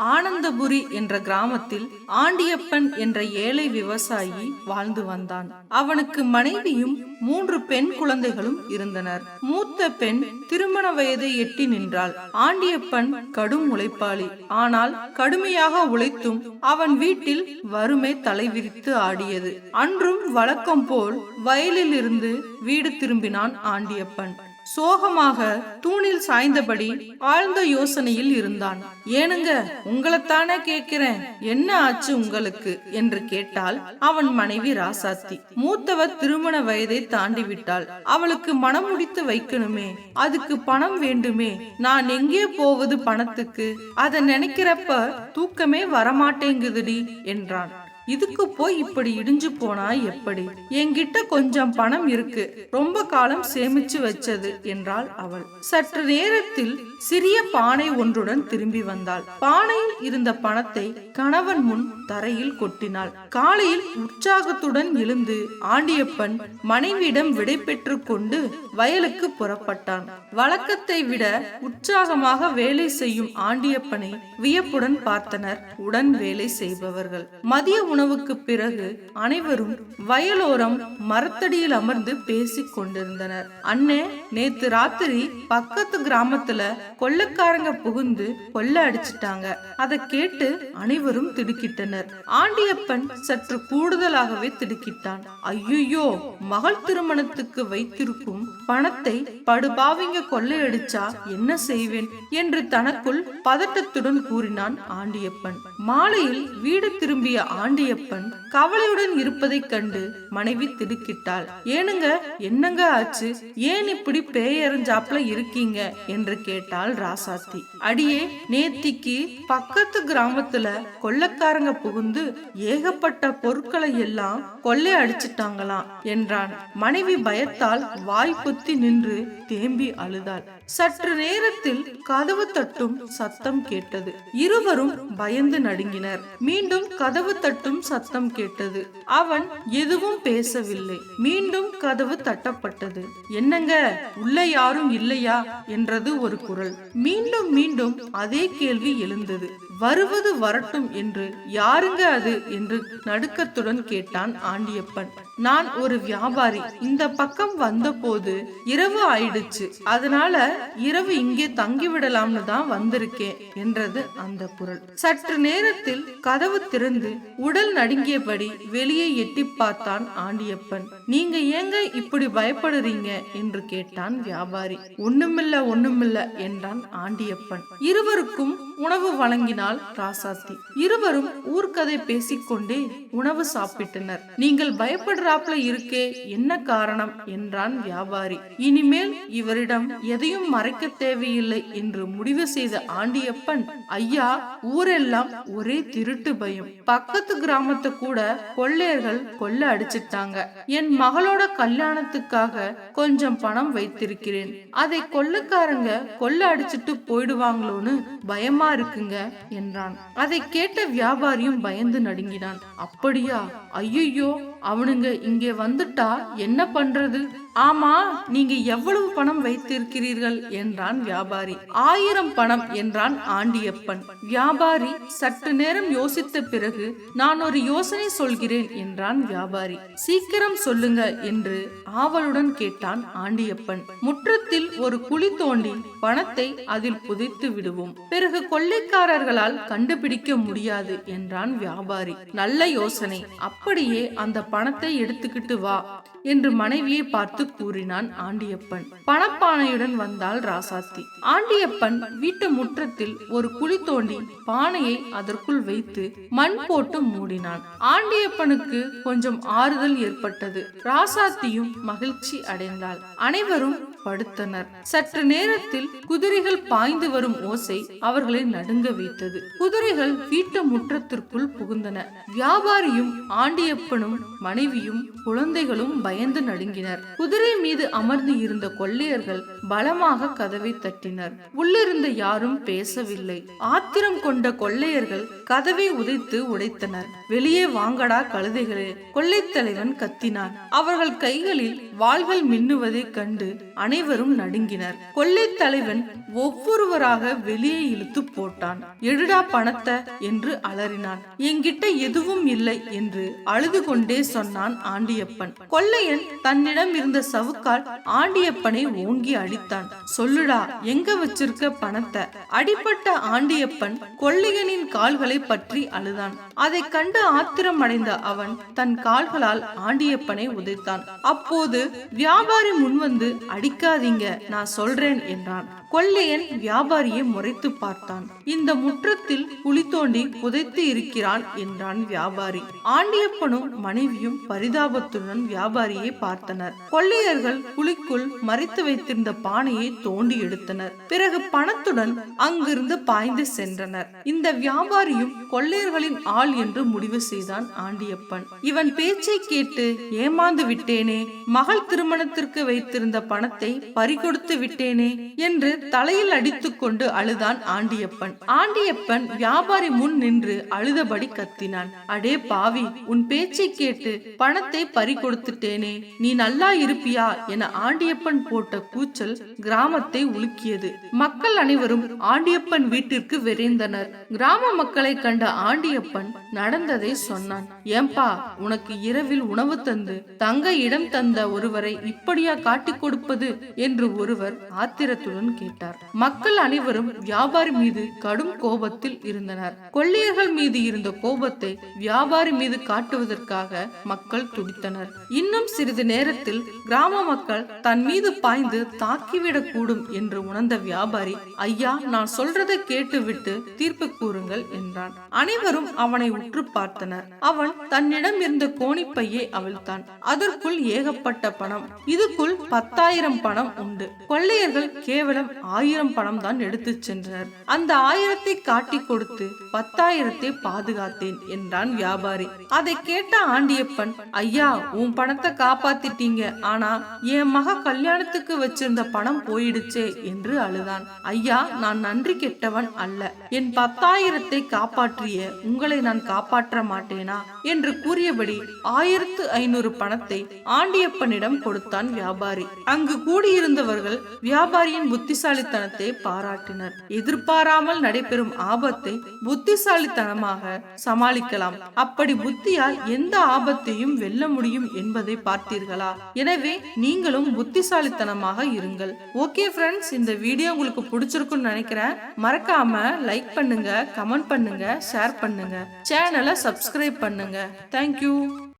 ஆனந்தபுரி என்ற கிராமத்தில் ஆண்டியப்பன் என்ற ஏழை விவசாயி வாழ்ந்து வந்தான். அவனுக்கு மனைவியும் மூன்று பெண் குழந்தைகளும் இருந்தனர். மூத்த பெண் திருமண வயதை எட்டி நின்றாள். ஆண்டியப்பன் கடும் உழைப்பாளி. ஆனால் கடுமையாக உழைத்தும் அவன் வீட்டில் வறுமை தலைவிரித்து ஆடியது. அன்றும் வழக்கம் போல் வயலில் இருந்து வீடு திரும்பினான் ஆண்டியப்பன். சோகமாக தூணில் சாய்ந்தபடி ஆழ்ந்த யோசனையில் இருந்தான். ஏனுங்க உங்களைத்தானே கேட்கிறேன். என்ன ஆச்சு உங்களுக்கு? என்று கேட்டால் அவன் மனைவி ராசாத்தி. மூத்தவர் திருமண வயதை தாண்டி விட்டாள் அவளுக்கு மனம் முடித்து வைக்கணுமே. அதுக்கு பணம் வேண்டுமே. நான் எங்கே போவது பணத்துக்கு? அதை நினைக்கிறப்ப தூக்கமே வரமாட்டேங்குதுடி என்றான். இதுக்கு போய் இப்படி இடிஞ்சு போனா எப்படி? என்கிட்ட கொஞ்சம் பணம் இருக்கு. ரொம்ப காலம் சேமிச்சு வச்சது என்றாள் அவள். சற்று நேரத்தில் சிறிய பானை ஒன்றுடன் திரும்பி வந்தாள். பானையில் இருந்த பணத்தை கணவன் முன் தரையில் கொட்டினாள். காலையில் உற்சாகத்துடன் எழுந்து ஆண்டியப்பன் மனைவியிடம் விடை பெற்று கொண்டு வயலுக்கு புறப்பட்டான். வழக்கத்தை விட உற்சாகமாக வேலை செய்யும் ஆண்டியப்பனை வியப்புடன் பார்த்தனர். உடன் வேலை செய்பவர்கள். மதிய உணவு உணவுக்கு பிறகு அனைவரும் வயலோரம் மரத்தடியில் அமர்ந்து பேசிக் கொண்டிருந்தனர். அண்ணே நேத்து ராத்திரி பக்கத்து கிராமத்துல கொள்ளக்காரங்க புகுந்து கொள்ள அடிச்சிட்டாங்க. அதை கேட்டு அனைவரும் திடுக்கிட்டனர். ஆண்டியப்பன் சற்று கூடுதலாகவே திடுக்கிட்டான். ஐயோ மகள் திருமணத்துக்கு வைத்திருக்கும் பணத்தை படுபாவிங்க கொள்ளையடிச்சா என்ன செய்வேன்? என்று தனக்குள் பதட்டத்துடன் கூறினான் ஆண்டியப்பன். மாலையில் வீடு திரும்பிய ஆண்டிய ஆண்டியப்பன் கவலையுடன் இருப்பதைக் கண்டு மனைவி திடுக்கிட்டாள். ஏனுங்க என்னங்க ஆச்சு? ஏன் இப்படி பேயறிஞ்சாப்ல இருக்கீங்க? என்று கேட்டாள் ராசாத்தி. அடியே நேத்திக்கு பக்கத்து கிராமத்துல கொள்ளக்காரங்க புகுந்து ஏகப்பட்ட பொருட்களை எல்லாம் கொள்ளை அடிச்சிட்டாங்களாம் என்றான். மனைவி பயத்தால் வாய் குத்தி நின்று தேம்பி அழுதாள். சற்று நேரத்தில் கதவு தட்டும் சத்தம் கேட்டது. இருவரும் பயந்து நடுங்கினர். மீண்டும் கதவு தட்டும் சத்தம் கேட்டது. அவன் எதுவும் பேசவில்லை. மீண்டும் கதவு தட்டப்பட்டது. என்னங்க? உள்ள யாரும் இல்லையா? என்றது ஒரு குரல். மீண்டும் மீண்டும் அதே கேள்வி எழுந்தது. வருவது வரட்டும் என்று யாருங்க அது என்று நடுக்கத்துடன் கேட்டான் ஆண்டியப்பன். நான் ஒரு வியாபாரி. இந்த பக்கம் வந்தபோது இரவு ஆயிடுச்சு. அதனால இரவு இங்கே தங்கிவிடலாம்னு தான் வந்திருக்கேன் என்றது அந்த குரல். சற்று நேரத்தில் கதவு திறந்து உடல் நடுங்கியபடி வெளியே எட்டி பார்த்தான் ஆண்டியப்பன். நீங்க ஏங்க இப்படி பயப்படுறீங்க என்று கேட்டான் வியாபாரி. ஒண்ணுமில்ல ஒண்ணுமில்ல என்றான் ஆண்டியப்பன். இருவருக்கும் உணவு சொன்னாள் ராசாத்தி. இருவரும் ஊர்க்கதை பேசிக்கொண்டே உணவு சாப்பிட்டனர். நீங்கள் பயப்படுறாப்ல இருக்கே என்ன காரணம்? என்றான் வியாபாரி. இனிமேல் இவரிடம் எதையும் மறைக்க தேவையில்லை என்று முடிவு செய்த ஆண்டியப்பன் ஐயா ஊரெல்லாம் ஒரே திருட்டு பயம். பக்கத்து கிராமத்தை கூட கொள்ளையர்கள் கொள்ள அடிச்சிட்டாங்க. என் மகளோட கல்யாணத்துக்காக கொஞ்சம் பணம் வைத்திருக்கிறேன். அதை கொள்ளக்காரங்க கொள்ள அடிச்சிட்டு போயிடுவாங்களோன்னு பயமா இருக்குங்க என்றான். அதை கேட்ட வியாபாரியும் பயந்து நடுங்கினான். அப்படியா? ஐயோ அவனுங்க இங்கே வந்துட்டா என்ன பண்றது? ஆமா நீங்க எவ்வளவு பணம் வைத்திருக்கிறீர்கள் என்றான் வியாபாரி. ஆயிரம் பணம் என்றான் ஆண்டியப்பன். வியாபாரி சற்று நேரம் யோசித்த பிறகு நான் ஒரு யோசனை சொல்கிறேன் என்றான் வியாபாரி. சீக்கிரம் சொல்லுங்க என்று ஆவலுடன் கேட்டான் ஆண்டியப்பன். முற்றத்தில் ஒரு குழி தோண்டி பணத்தை அதில் புதைத்து விடுவோம். பிறகு கொள்ளைக்காரர்களால் கண்டுபிடிக்க முடியாது என்றான் வியாபாரி. நல்ல யோசனை. அப்படியே அந்த பணத்தை எடுத்துக்கிட்டு வா என்று மனைவியை பார்த்து கூறினான் ஆண்டியப்பன். பணப்பானையுடன் வந்தாள் ராசாத்தி. ஆண்டியப்பன் வீட்டு முற்றத்தில் ஒரு குழி தோண்டி பானையை அதற்குள் வைத்து மண் போட்டு மூடினான். ஆண்டியப்பனுக்கு கொஞ்சம் ஆறுதல் ஏற்பட்டது. ராசாத்தியும் மகிழ்ச்சி அடைந்தாள். அனைவரும் படுத்தனர். சற்று நேரத்தில் குதிரைகள் பாய்ந்து வரும் ஓசை அவர்களை நடுங்க வைத்தது. குதிரைகள் வீட்டு முற்றத்திற்குள் புகுந்தன. வியாபாரியும் ஆண்டியப்பனும் மனைவியும் குழந்தைகளும் பயந்து நடுங்கினர். குதிரை மீது அமர்ந்து இருந்த கொள்ளையர்கள் பலமாக கதவை தட்டினர். உள்ளிருந்த யாரும் பேசவில்லை. ஆத்திரம் கொண்ட கொள்ளையர்கள் கதவை உதைத்து உடைத்தனர். வெளியே வாங்கடா கழுதைகளே கொள்ளைத்தலைவன் கத்தினான். அவர்கள் கைகளில் வாள்கள் மின்னுவதைக் கண்டு அனைவரும் நடுங்கினர். கொள்ளை தலைவன் ஒவ்வொருவராக வெளியே இழுத்து போட்டான். எடுடா பணத்தை என்று அலறினான். என்கிட்ட எதுவும் இல்லை என்று அழுது கொண்டே சொன்னான் ஆண்டியப்பன். கொள்ளையன் தன்னிடம் இருந்த சவுக்கால் ஆண்டியப்பனை ஓங்கி அடித்தான் சொல்லுடா எங்க வச்சிருக்க பணத்தை? அடிப்பட்ட ஆண்டியப்பன் கொள்ளையனின் கால்களை பற்றி அழுதான். அதை கண்டு ஆத்திரம் அடைந்த அவன் தன் கால்களால் ஆண்டியப்பனை உதைத்தான். அப்போது வியாபாரி முன்வந்து அடிக்காதீங்க நான் சொல்றேன் என்றான். கொள்ளையன் வியாபாரியை முறைத்து பார்த்தான். இந்த முற்றத்தில் குழி தோண்டி புதைத்து இருக்கிறான் என்றான் வியாபாரி. ஆண்டியப்பனும் மனைவி செய்யும் பரிதாபத்துடன் வியாபாரியை பார்த்தனர். கொள்ளையர்கள் குழிக்குள் மறைத்து வைத்திருந்த பானையை தோண்டி எடுத்தனர். பிறகு பணத்துடன் அங்கிருந்து பாய்ந்து சென்றனர். இந்த வியாபாரியும் கொள்ளையர்களின் ஆள் என்று முடிவு செய்தான் ஆண்டியப்பன். இவன் பேச்சை கேட்டு ஏமாந்து விட்டேனே மகள் திருமணத்திற்கு வைத்திருந்த பணத்தை பறிகொடுத்து விட்டேனே என்று தலையில் அடித்துக்கொண்டு அழுதான் ஆண்டியப்பன். ஆண்டியப்பன் வியாபாரி முன் நின்று அழுதபடி கத்தினான். அடே பாவி உன் பேச்சை கேட்டு பணத்தை பறி கொடுத்துட்டேனே நீ நல்லா இருப்பியா? என ஆண்டியப்பன் போட்ட கூச்சல் கிராமத்தை உலுக்கியது. மக்கள் அனைவரும் ஆண்டியப்பன் வீட்டிற்கு விரைந்தனர். கிராம மக்களை கண்ட ஆண்டியப்பன் நடந்ததை சொன்னான். ஏம்பா உனக்கு இரவில் உணவு தந்து தங்க இடம் தந்த ஒருவரை இப்படியா காட்டிக் கொடுப்பது? என்று ஒருவர் ஆத்திரத்துடன் கேட்டார். மக்கள் அனைவரும் வியாபாரி மீது கடும் கோபத்தில் இருந்தனர். கொள்ளையர்கள் மீது இருந்த கோபத்தை வியாபாரி மீது காட்டுவதற்காக மக்கள் துடித்தனர். இன்னும் சிறிது நேரத்தில் கிராம மக்கள் தன் மீது பாய்ந்து தாக்கிவிடக் கூடும் என்று உணர்ந்த வியாபாரி ஐயா நான் சொல்றதை கேட்டுவிட்டு தீர்ப்பு கூறுங்கள் என்றான். அனைவரும் அவனை உற்று பார்த்தனர். அவன் தன்னிடம் இருந்த கோணிப்பையை அவிழ்த்தான். அதற்குள் ஏகப்பட்ட பணம் இதுக்குள் பத்தாயிரம் பணம் உண்டு. கொள்ளையர்கள் கேவலம் ஆயிரம் பணம் தான் எடுத்து சென்றனர். அந்த ஆயிரத்தை காட்டி கொடுத்து பத்தாயிரத்தை பாதுகாத்தேன் என்றான் வியாபாரி. அதை கேட்ட ஆண்டிய ஆண்டியப்பன் ஐயா உன் பணத்தை காப்பாத்திட்டீங்க. ஆனா என் மக கல்யாணத்துக்கு வச்சிருந்த பணம் போயிடுச்சே என்று அழுதான். ஐயா நான் நன்றி கெட்டவன் அல்ல. என் பத்தாயிரத்தை காப்பாற்றிய. உங்களை நான் காப்பாற்ற மாட்டேனா? என்று கூறியபடி ஆயிரத்து ஐநூறு பணத்தை ஆண்டியப்பனிடம் கொடுத்தான் வியாபாரி. அங்கு கூடியிருந்தவர்கள் வியாபாரியின் புத்திசாலித்தனத்தை பாராட்டினர். எதிர்பாராமல் நடைபெறும் ஆபத்தை புத்திசாலித்தனமாக சமாளிக்கலாம். அப்படி புத்தியால் எந்த ஆபத்தையும் வெல்ல முடியும் என்பதை பார்த்தீர்களா? எனவே நீங்களும் புத்திசாலித்தனமாக இருங்கள். ஓகே ஃப்ரெண்ட்ஸ் இந்த வீடியோ உங்களுக்கு பிடிச்சிருக்குன்னு நினைக்கிறேன். மறக்காம லைக் பண்ணுங்க கமெண்ட் பண்ணுங்க ஷேர் பண்ணுங்க. சேனலை சப்ஸ்கிரைப் பண்ணுங்க. தேங்க்யூ